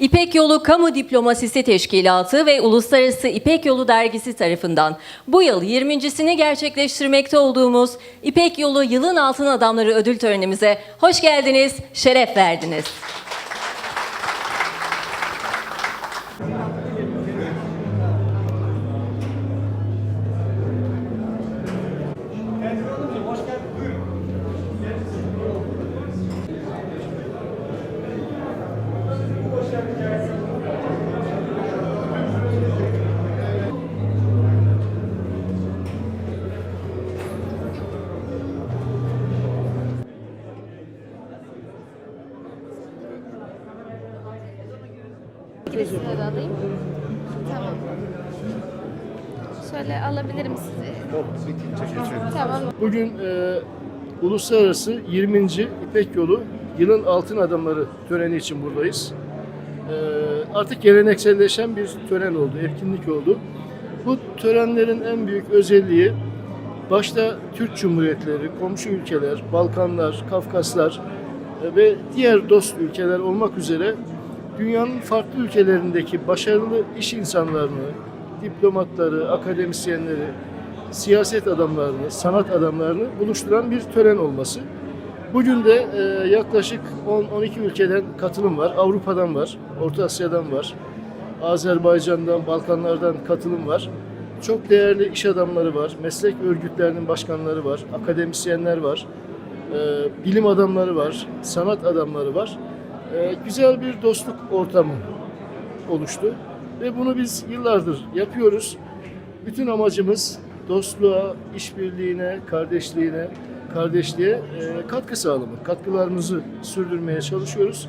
İpek Yolu Kamu Diplomasisi Teşkilatı ve Uluslararası İpek Yolu Dergisi tarafından bu yıl 20.sini gerçekleştirmekte olduğumuz İpek Yolu Yılın Altın Adamları ödül törenimize hoş geldiniz, şeref verdiniz. Alayım. Tamam. Şöyle alabilirim sizi. Tamam. Bugün e, Uluslararası 20. İpek Yolu Yılın Altın Adamları töreni için buradayız. E, artık gelenekselleşen bir tören oldu, etkinlik oldu. Bu törenlerin en büyük özelliği başta Türk Cumhuriyetleri, komşu ülkeler, Balkanlar, Kafkaslar e, ve diğer dost ülkeler olmak üzere dünyanın farklı ülkelerindeki başarılı iş insanlarını, diplomatları, akademisyenleri, siyaset adamlarını, sanat adamlarını buluşturan bir tören olması. Bugün de e, yaklaşık 10-12 ülkeden katılım var. Avrupa'dan var, Orta Asya'dan var, Azerbaycan'dan, Balkanlardan katılım var. Çok değerli iş adamları var, meslek örgütlerinin başkanları var, akademisyenler var, e, bilim adamları var, sanat adamları var. E, güzel bir dostluk ortamı oluştu ve bunu biz yıllardır yapıyoruz. Bütün amacımız dostluğa, işbirliğine, kardeşliğine, kardeşliğe e, katkı sağlamak. Katkılarımızı sürdürmeye çalışıyoruz.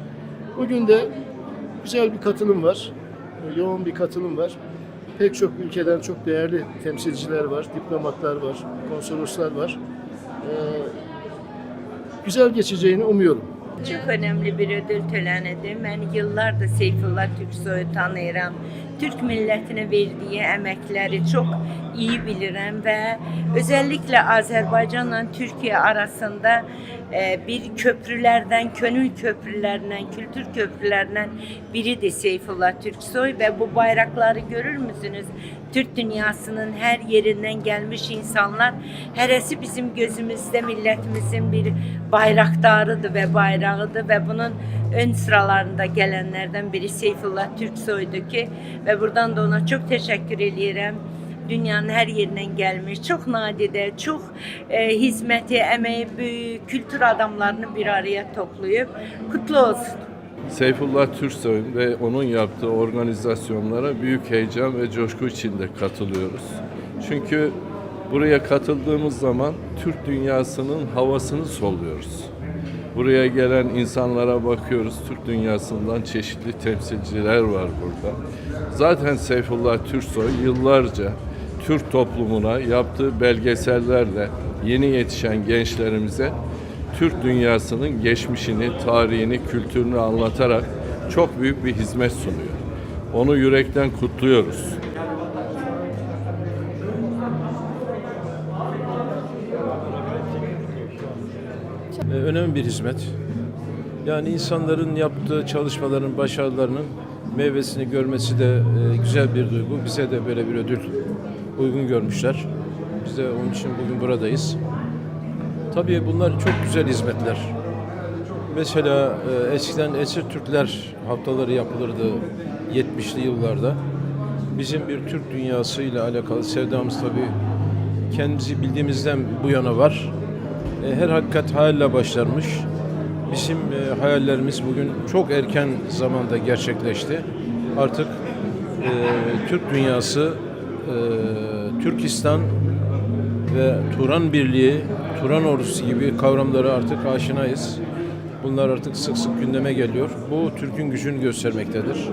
Bugün de güzel bir katılım var. e, Yoğun bir katılım var. Pek çok ülkeden çok değerli temsilciler var, diplomatlar var, konsoloslar var. E, Güzel geçeceğini umuyorum. Çok önemli bir ödül törenidir. Ben yıllardır Seyfullah Türksoy'u tanıyıram. Türk milletine verdiği emekleri çok iyi bilirəm ve özellikle Azerbaycanla Türkiye arasında bir köprülerden, könül köprülerinden, kültür köprülerinden biridir Seyfullah Türksoy ve bu bayrakları görür müsünüz? Türk dünyasının her yerinden gelmiş insanlar heresi bizim gözümüzde milletimizin bir bayraktarıdır ve bayrağıdır ve bunun ön sıralarında gelenlerden biri Seyfullah Türksoy'du ki ve buradan da ona çok teşekkür ediyorum. Dünyanın her yerinden gelmiş, çok nadide, çok e, hizmeti, emeği büyük kültür adamlarını bir araya toplayıp kutlu olsun. Seyfullah Türksoy'un ve onun yaptığı organizasyonlara büyük heyecan ve coşku içinde katılıyoruz. Çünkü buraya katıldığımız zaman Türk dünyasının havasını soluyoruz. Buraya gelen insanlara bakıyoruz. Türk dünyasından çeşitli temsilciler var burada. Zaten Seyfullah Türksoy yıllarca Türk toplumuna yaptığı belgesellerle yeni yetişen gençlerimize Türk dünyasının geçmişini, tarihini, kültürünü anlatarak çok büyük bir hizmet sunuyor. Onu yürekten kutluyoruz. e, önemli bir hizmet. Yani insanların yaptığı çalışmaların, başarılarının meyvesini görmesi de e, güzel bir duygu. Bize de böyle bir ödül uygun görmüşler. Biz de onun için bugün buradayız. Tabii bunlar çok güzel hizmetler. Mesela e, eskiden Esir Türkler haftaları yapılırdı 70'li yıllarda. Bizim bir Türk dünyası ile alakalı sevdamız tabii kendimizi bildiğimizden bu yana var. E, her hakikat hayalle başlarmış. Bizim e, hayallerimiz bugün çok erken zamanda gerçekleşti. Artık Türk dünyası, Türkistan ve Turan Birliği, Turan Ordusu gibi kavramlara artık aşinayız. Bunlar artık sık sık gündeme geliyor. Bu Türk'ün gücünü göstermektedir.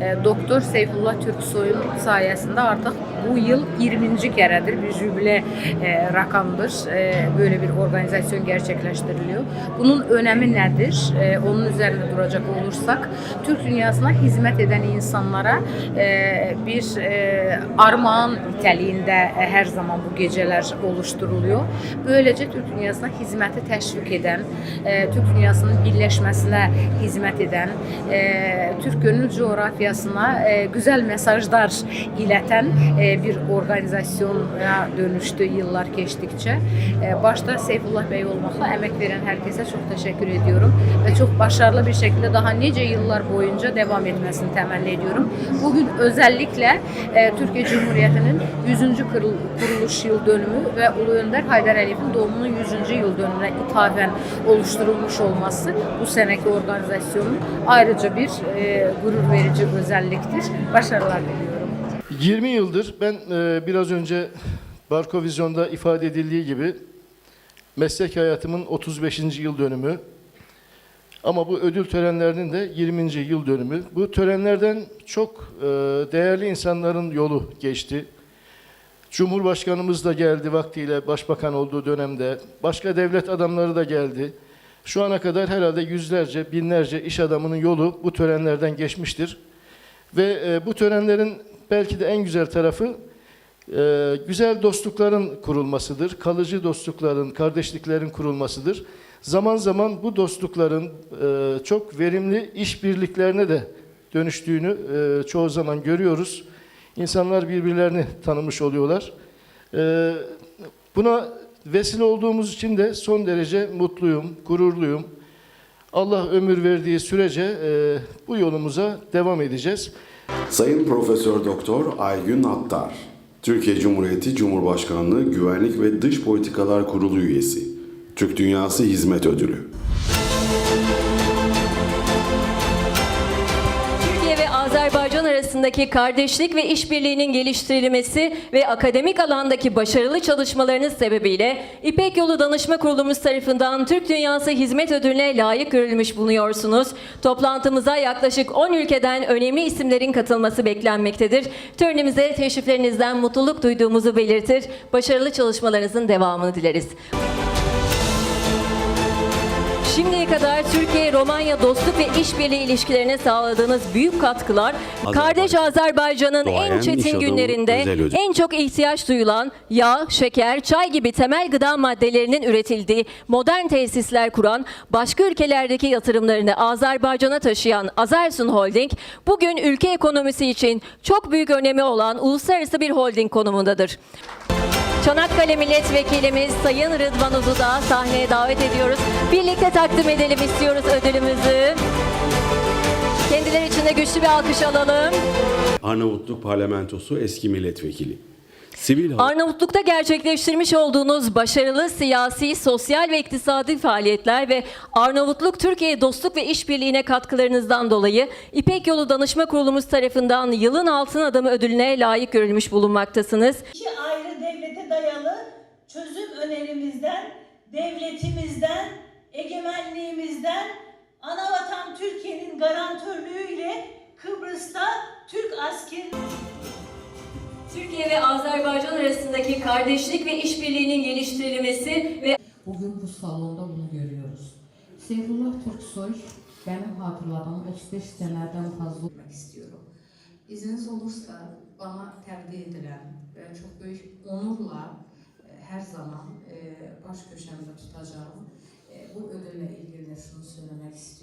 E, Doktor Seyfullah Türksoy'un sayesinde artık bu yıl 20. keredir bir jübile e, rakamdır. E, böyle bir organizasyon gerçekleştiriliyor. Bunun önemi nedir? E, onun üzerinde duracak olursak Türk dünyasına hizmet eden insanlara e, bir e, armağan niteliğinde e, her zaman bu geceler oluşturuluyor. Böylece Türk dünyasına hizmeti teşvik eden, e, Türk dünyasına dünyanın birləşməsinə xidmət edən, e, Türk gönül coğrafiyasına e, güzel mesajlar ileten e, bir organizasyona dönüştü yıllar geçtikçe. E, başta Seyfullah Bey olmakla emek veren herkese çok teşekkür ediyorum ve çok başarılı bir şekilde daha nice yıllar boyunca devam etmesini temenni ediyorum. Bugün özellikle e, Türkiye Cumhuriyeti'nin 100. kurul- kuruluş yıl dönümü ve Ulu Önder Haydar Aliyev'in doğumunun 100. yıl dönümüne ithafen oluşturulmuş olması bu seneki organizasyonun ayrıca bir e, gurur verici özelliktir. Başarılar diliyorum. 20 yıldır ben e, biraz önce Barko Vizyon'da ifade edildiği gibi meslek hayatımın 35. yıl dönümü ama bu ödül törenlerinin de 20. yıl dönümü. Bu törenlerden çok e, değerli insanların yolu geçti. Cumhurbaşkanımız da geldi vaktiyle başbakan olduğu dönemde. Başka devlet adamları da geldi. Şu ana kadar herhalde yüzlerce, binlerce iş adamının yolu bu törenlerden geçmiştir. Ve e, bu törenlerin belki de en güzel tarafı e, güzel dostlukların kurulmasıdır. Kalıcı dostlukların, kardeşliklerin kurulmasıdır. Zaman zaman bu dostlukların e, çok verimli işbirliklerine de dönüştüğünü e, çoğu zaman görüyoruz. İnsanlar birbirlerini tanımış oluyorlar. E, buna vesile olduğumuz için de son derece mutluyum, gururluyum. Allah ömür verdiği sürece e, bu yolumuza devam edeceğiz. Sayın Profesör Doktor Aygün Attar, Türkiye Cumhuriyeti Cumhurbaşkanlığı Güvenlik ve Dış Politikalar Kurulu üyesi, Türk Dünyası Hizmet Ödülü. Arasındaki kardeşlik ve işbirliğinin geliştirilmesi ve akademik alandaki başarılı çalışmalarınız sebebiyle İpek Yolu Danışma Kurulumuz tarafından Türk Dünyası Hizmet Ödülüne layık görülmüş bulunuyorsunuz. Toplantımıza yaklaşık 10 ülkeden önemli isimlerin katılması beklenmektedir. Törenimize teşriflerinizden mutluluk duyduğumuzu belirtir. Başarılı çalışmalarınızın devamını dileriz. Şimdiye kadar Türkiye-Romanya dostluk ve işbirliği ilişkilerine sağladığınız büyük katkılar, kardeş Azerbaycan'ın en çetin günlerinde en çok ihtiyaç duyulan yağ, şeker, çay gibi temel gıda maddelerinin üretildiği modern tesisler kuran, başka ülkelerdeki yatırımlarını Azerbaycan'a taşıyan Azersun Holding, bugün ülke ekonomisi için çok büyük önemi olan uluslararası bir holding konumundadır. Çanakkale Milletvekilimiz Sayın Rıdvan Uzun'u da sahneye davet ediyoruz. Birlikte takdim edelim istiyoruz ödülümüzü. Kendileri için de güçlü bir alkış alalım. Arnavutluk Parlamentosu eski milletvekili. Sivil Arnavutluk'ta gerçekleştirmiş olduğunuz başarılı siyasi, sosyal ve iktisadi faaliyetler ve Arnavutluk Türkiye Dostluk ve İşbirliği'ne katkılarınızdan dolayı İpek Yolu Danışma Kurulumuz tarafından Yılın Altın Adamı ödülüne layık görülmüş bulunmaktasınız. İki ayrı dayalı çözüm önerimizden, devletimizden, egemenliğimizden, anavatan Türkiye'nin garantörlüğüyle Kıbrıs'ta Türk askeri Türkiye ve Azerbaycan arasındaki kardeşlik ve işbirliğinin geliştirilmesi ve Bugün bu salonda bunu görüyoruz. Seyfullah Türksoy benim hatırladığım 35 seneden fazla olmak istiyorum. İzniniz olursa bana təqdim edilen ve çok büyük onurla e, her zaman e, baş köşemde tutacağım e, bu ödülle ilgili de şunu söylemek istiyorum.